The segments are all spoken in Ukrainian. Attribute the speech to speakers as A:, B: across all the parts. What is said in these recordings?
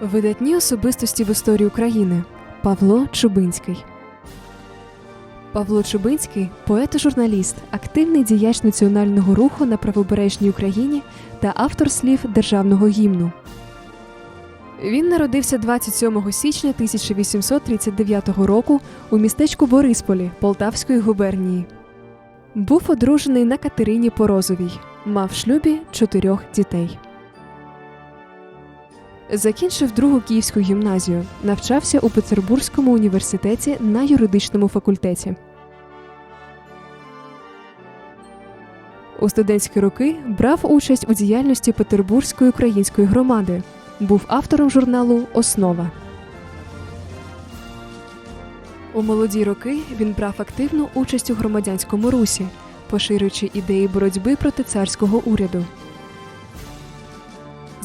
A: Видатні особистості в історії України Павло Чубинський. Павло Чубинський поет і журналіст, активний діяч національного руху на правобережній Україні та автор слів державного гімну. Він народився 27 січня 1839 року у містечку Борисполі Полтавської губернії. Був одружений на Катерині Порозовій, мав в шлюбі чотирьох дітей. Закінчив другу київську гімназію, навчався у Петербурзькому університеті на юридичному факультеті. У студентські роки брав участь у діяльності Петербурзької української громади. Був автором журналу Основа. У молоді роки він брав активну участь у громадянському русі, поширюючи ідеї боротьби проти царського уряду.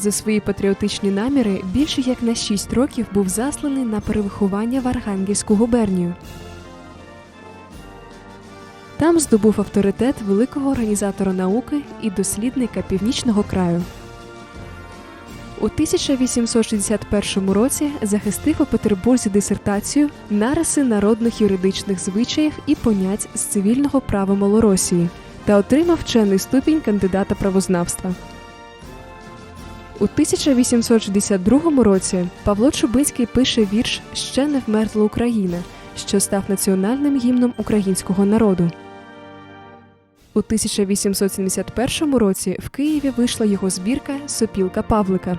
A: За свої патріотичні наміри більше як на 6 років був засланий на перевиховання в Архангельську губернію. Там здобув авторитет великого організатора науки і дослідника північного краю. У 1861 році захистив у Петербурзі дисертацію нариси народних юридичних звичаїв і понять з цивільного права Малоросії та отримав вчений ступінь кандидата правознавства. У 1862 році Павло Чубицький пише вірш Ще не вмерзла Україна, що став національним гімном українського народу. У 1871 році в Києві вийшла його збірка Сопілка Павлика.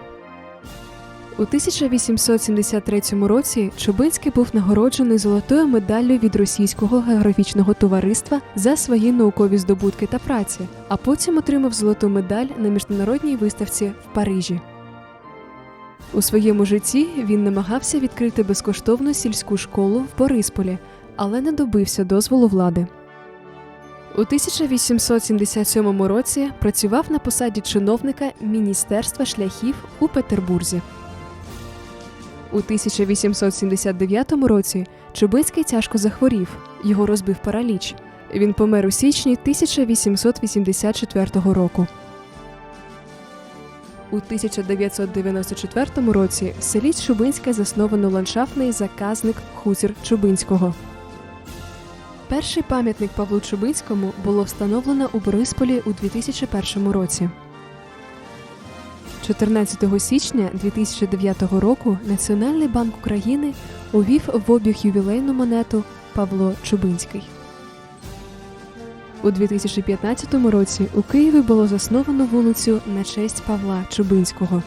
A: У 1873 році Чубинський був нагороджений золотою медаллю від Російського географічного товариства за свої наукові здобутки та праці, а потім отримав золоту медаль на міжнародній виставці в Парижі. У своєму житті він намагався відкрити безкоштовну сільську школу в Борисполі, але не добився дозволу влади. У 1877 році працював на посаді чиновника Міністерства шляхів у Петербурзі. У 1879 році Чубинський тяжко захворів, його розбив параліч. Він помер у січні 1884 року. У 1994 році в селі Чубинське засновано ландшафтний заказник Хутір Чубинського. Перший пам'ятник Павлу Чубинському було встановлено у Борисполі у 2001 році. 14 січня 2009 року Національний банк України увів в обіг ювілейну монету Павло Чубинський. У 2015 році у Києві було засновано вулицю на честь Павла Чубинського.